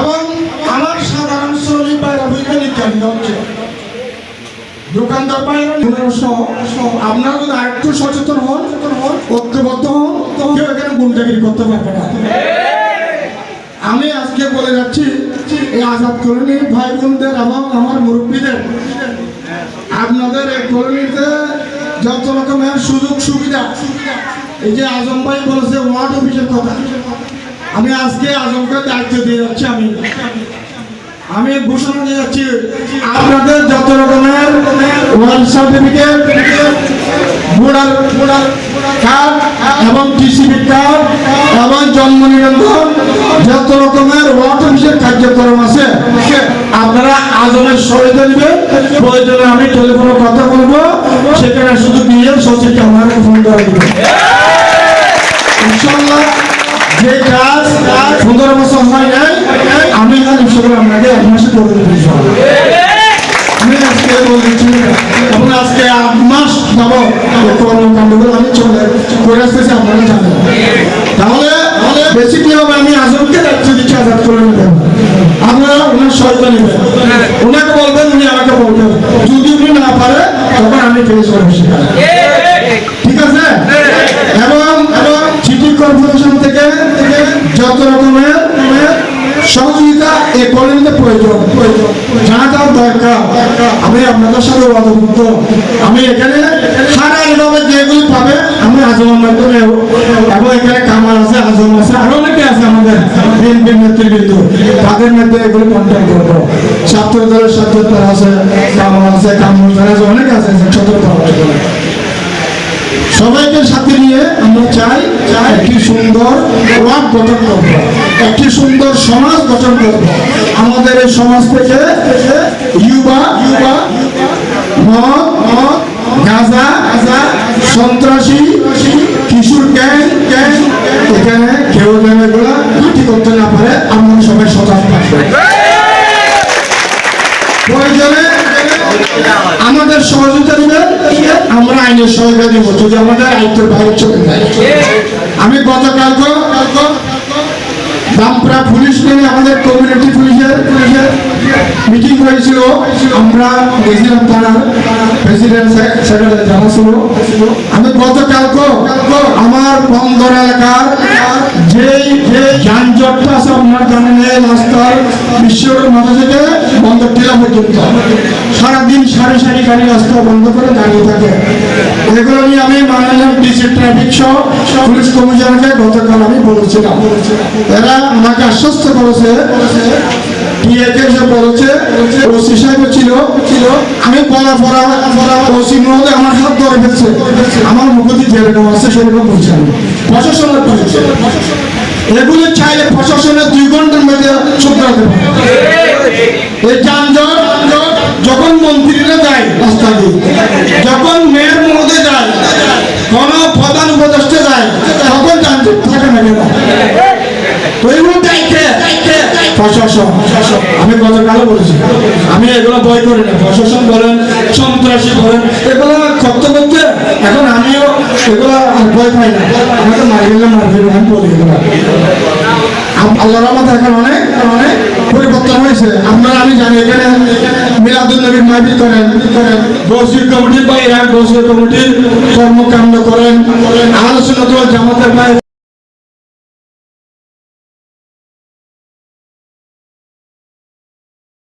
এবং আমার সাধারণ শ্রমিক বাইরা বৈজ্ঞানিক কেন্দ্র হচ্ছে। দোকানদার বাইরা আপনারা যদি আরেকটু সচেতন হন, ঐক্যবদ্ধ হন, কেউ এখানে গুন্ডাগিরি করতে পারবে না। আমি আজকে বলে যাচ্ছি, এই আজাদ কলোনি ভাই বোনদের এবং আমার মুরব্বীদের, আপনাদের এই কলোনিতে যত রকমের সুযোগ সুবিধা এই যে আজম ভাই বলেছে ওয়ার্ড অফিসের কথা। আমি আজকে আজমকে দায়িত্ব দিয়ে যাচ্ছি আমি। আমি ঘোষণা দিয়ে যাচ্ছি, আপনাদের যত রকমের ওয়ার্ড সার্টিফিকেট যত রকমের কার্যক্রম আছে, আপনারা আমি টেলিফোনে কথা বলব, সেখানে শুধু দিয়ে সচিবকে আমার ফোন করে দেবেন। পনেরো বছর হয় নাই, আমি ইনশাল্লাহ আপনাকে এক মাসে করে আমি আজকে বলছি এবং আজকে আট মাস যাব কর্মকাণ্ডগুলো আমি চলে করে আসতেছি, আপনারা জানেন। তাহলে বেশি কি হবে? আমি আজমকে দায়িত্ব দিচ্ছি, আজাদ করে নেবেন আপনারা ওনার সহায়তা নেবেন। ওনাকে বলবেন, উনি আমাকে বলবেন। যদি উনি না পারে, তখন আমি ফেস করব সেখানে ঠিক আছে এবং এবং সিটি কর্পোরেশন থেকে থেকে যত রকমের এই কলোনিতে প্রয়োজন প্রয়োজন যা যা দরকার আমি আপনাদের সাথে অবগত আমি এখানে সারা এভাবে যেগুলি পাবে, আমি আজমের মাধ্যমে এবং এখানে কামাল আছে আজম আছে, আরও অনেকে আছে আমাদের বিএনপির নেতৃবৃন্দ। তাদের মধ্যে এগুলি কন্ট্যাক্ট করব। ছাত্র দলের ছাত্র তারা আছে, কামাল আছে, কামরুল তারা আছে, অনেকে আছে ছাত্র দল সবাইকে সাথে নিয়ে আমরা চাই একটি সুন্দর ওয়ার্ড গঠন করব, একটি সুন্দর সমাজ গঠন করব। আমাদের এই সমাজ থেকে ইউবা ইউবা, মদ মদ, গাঁজা গাঁজা, সন্ত্রাসী, কিশোর গ্যাং গ্যাং, এখানে কেউ যেন করতে না পারে, আমরা সবাই সজাগ থাকব। প্রয়োজনে আমাদের সহযোগিতা আইনের সহায়তা দিব যদি আমাদের আয়ত্তের বাইরে চলে যায়। আমি গতকালকে কালকে বামপুরা পুলিশ নিয়ে আমাদের কমিউনিটি পুলিশের পুলিশের মিটিং হয়েছিল, আমরা গেছিলাম থানার প্রেসিডেন্ট সেক্রেটারি জানা ছিল। আমি গতকালকে আমার বন্দর এলাকার যেই যানজটটা আছে আপনার জানেন, এই রাস্তার বিশ্বের মাথা থেকে বন্দর টিলা পর্যন্ত। সারাদিন সারি সারি গাড়ি রাস্তা বন্ধ করে দাঁড়িয়ে থাকে। এগুলো নিয়ে আমি মাননীয় ডিসি ট্রাফিক সহ পুলিশ কমিশনারকে গতকাল আমি বলেছিলাম। এরা আমাকে আশ্বস্ত করেছে আমার হাত ধরে ফেলছে। আমার মুখতি আমি। প্রশাসনের দুই ঘণ্টার মধ্যে শুধরাতে যখন মন্ত্রীরা যায় রাস্তা দিয়ে যখন মেয়র মহোদয় যায় কোন প্রধান উপদেষ্টা যায় তখন যানজট থাকে না কেন তো এগুলো দায়িত্বে প্রশাসন আমি গতকালও বলেছি। আমি এগুলো ভয় করি না। প্রশাসন বলেন, সন্ত্রাসী বলেন, এগুলো করতে করতে এখন আমিও এগুলো ভয় পাই না। আমাকে মারি গেলে মারবে আমি বলি এগুলো। আল্লাহ রহমত এখন অনেক অনেক পরিবর্তন হয়েছে। আপনারা, আমি জানি, এখানে মিলাদুল নবীর মাহফিল করেন করেন। বসির কমিটির বা ইরাক বসির কমিটির কর্মকাণ্ড করেন। আলোচনা জামাতের ভাই